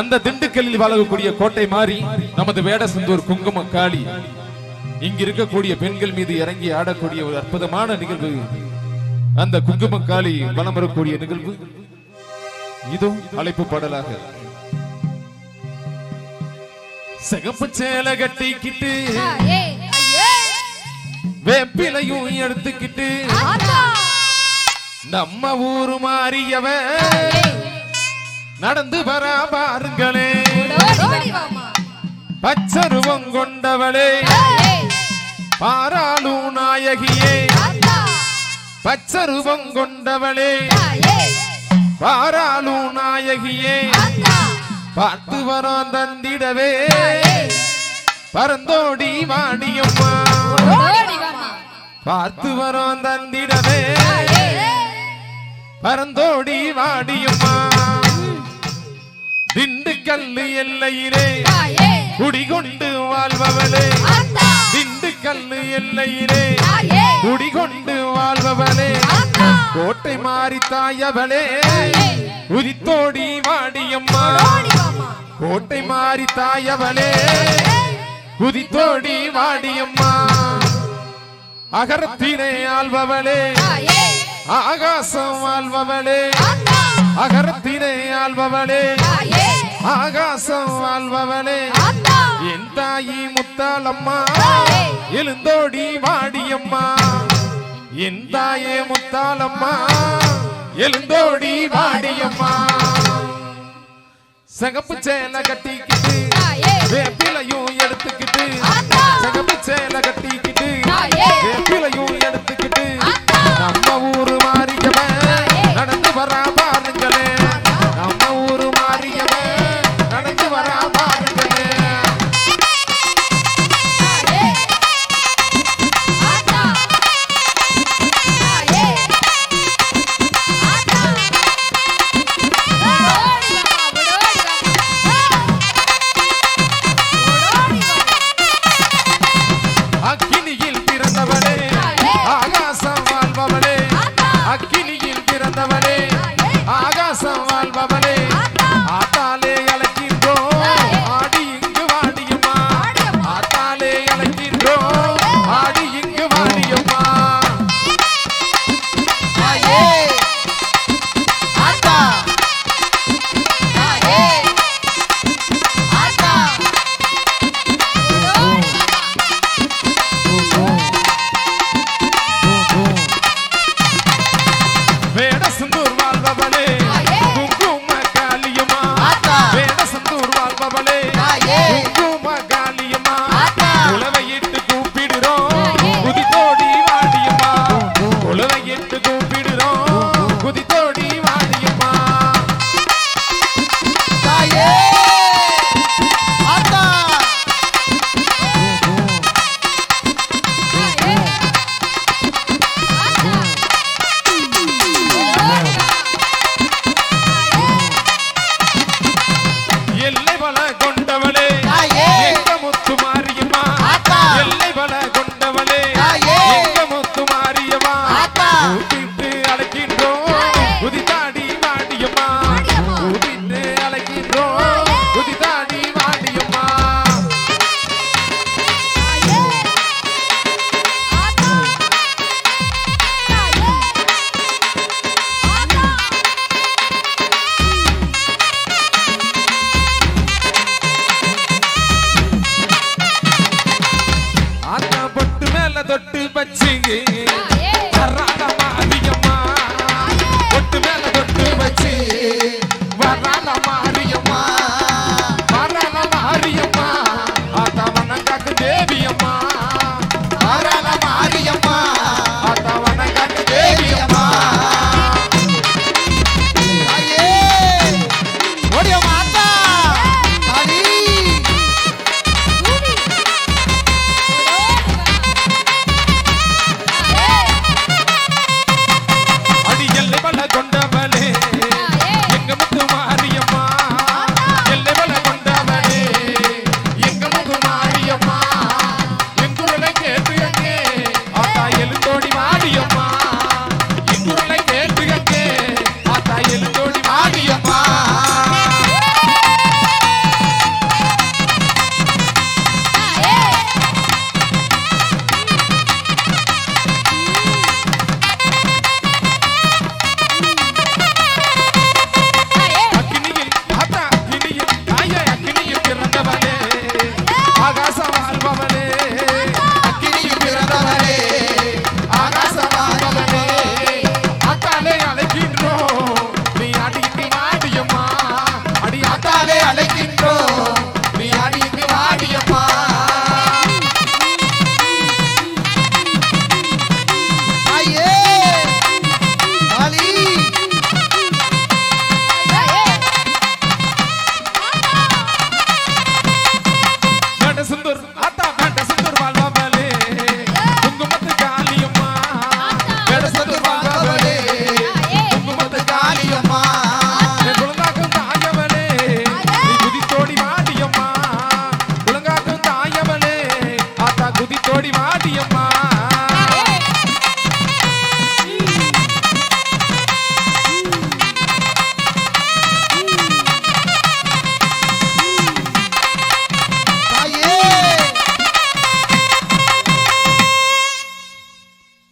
அந்த திண்டுக்கல்லில் வாழக்கூடிய கோட்டை மாறி நமது வேடசந்தூர் குங்கும காளி. இங்கு இருக்கக்கூடிய பெண்கள் மீது இறங்கி ஆடக்கூடிய ஒரு அற்புதமான நிகழ்வு. அந்த குங்கும காளி வலம் வரக்கூடிய நிகழ்வு. இதோ அழைப்பு பாடலாக. சிகப்பு சேலை கட்டிக்கிட்டு. வேப்பிலையும் எடுத்துக்கிட்டு. நம்ம ஊரு மாறியவன் நடந்து வரா பாருங்களே. பச்சருவம் கொண்டவளே. ஐயே, பாராளும் நாயகியே. பச்சருவம் கொண்டவளே. ஐயே, பாராளும் நாயகியே. பார்த்து வரோம் தந்திடவே. பரந்தோடி வாம்மா. பார்த்து வரோம் தந்திடவே. பரந்தோடி வாடியம்மா திண்டுக்கல்லு எல்லையிலே குடிகொண்டு வாழ்பவளே. திண்டுக்கல்லு எல்லையிலே குடிகொண்டு வாழ்பவளே. கோட்டை மாறி தாயவளே. உதித்தோடி வாடியம்மா. கோட்டை மாறி தாயவளே. உதித்தோடி வாடியம்மா. அகரத்திலே ஆள்பவளே. ஆகாசம் ஆள்பவளே. அகரத்திலே ஆள்பவளே. ஆகாசம் ஆத்தா. என் தாயி முத்தாளம்மா. எழுந்தோடி வாடியம்மா என் தாயே முத்தாளம்மா எழுந்தோடி வாடியம்மா சகப்பு சேலை கட்டிக்கிட்டு வேப்பிலையும் எடுத்துக்கிட்டு. சகப்பு சேலை கட்டிக்கிட்டு. வேப்பிலையும்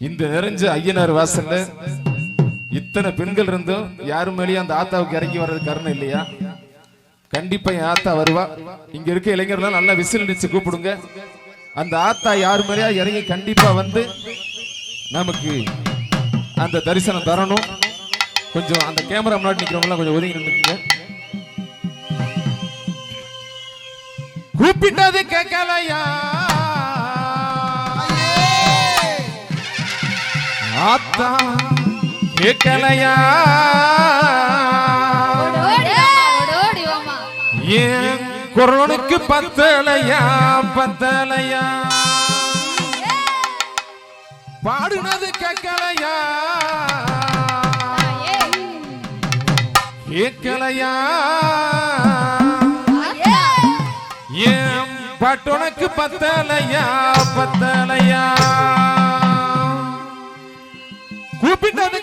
இந்த நிறைஞ்ச ஐயனார் வாசல்ல இத்தனை பெண்கள் இருந்தும் யாரும் மேலேயும் அந்த ஆத்தாவுக்கு இறங்கி வர்றது கருணை இல்லையா? கண்டிப்பா என் ஆத்தா வருவா. இங்க இருக்க இளைஞர்கள் நல்லா விசில் அடிச்சு கூப்பிடுங்க. அந்த ஆத்தா யார் மேலேயா இறங்கி கண்டிப்பா வந்து நமக்கு அந்த தரிசனம் தரணும். கொஞ்சம் அந்த கேமரா முன்னாடி நிக்கிறவங்க கொஞ்சம் ஒதுங்கி நின்னுக்குங்க கூப்பிட்டது கேட்கலையா? ஆத்தா கேட்கலையா. ஏன் குரலுக்கு பத்தலையா பத்தலையா பாடுனது கேட்கலையா கேட்கலையா. ஏன் பாட்டுனக்கு பத்தலையா பத்தலையா கூப்பிட்டது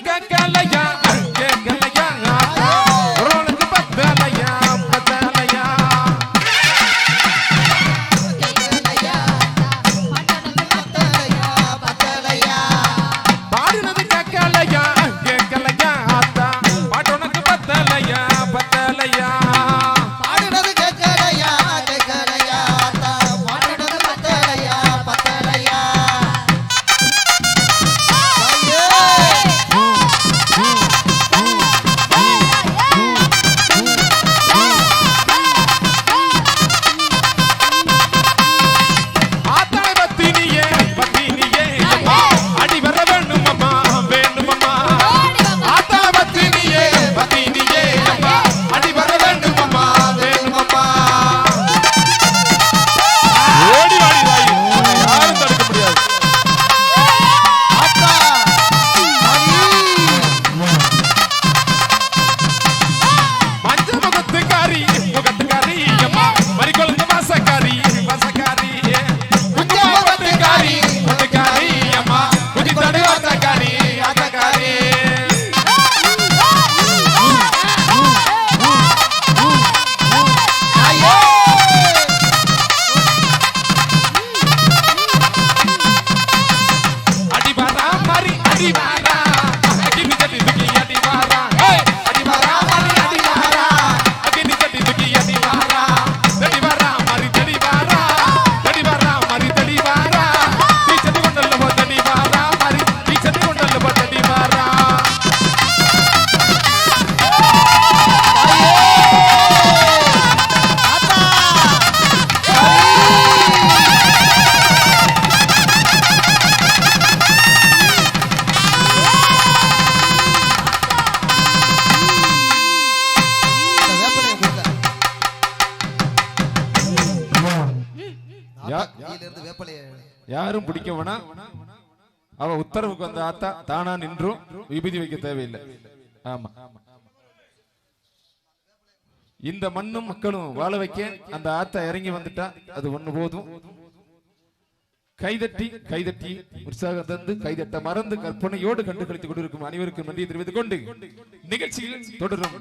யாரும் பிடிக்க வேணாம். அவ உத்தரவுக்கு வந்த ஆத்தா தானா நின்றும் விபதி வைக்க தேவையில்லை. ஆமா. இந்த மண்ணும் மக்களும் வாழ வைக்க அந்த ஆத்தா இறங்கி வந்துட்டா அது ஒண்ணு போதும். கைதட்டி கைதட்டி உற்சாகம் தந்து கைதட்ட மறந்து கற்பனையோடு கண்டு கழித்துக் கொண்டிருக்கும் அனைவருக்கும் நன்றி தெரிவித்துக் கொண்டு நிகழ்ச்சியில் தொடரும்.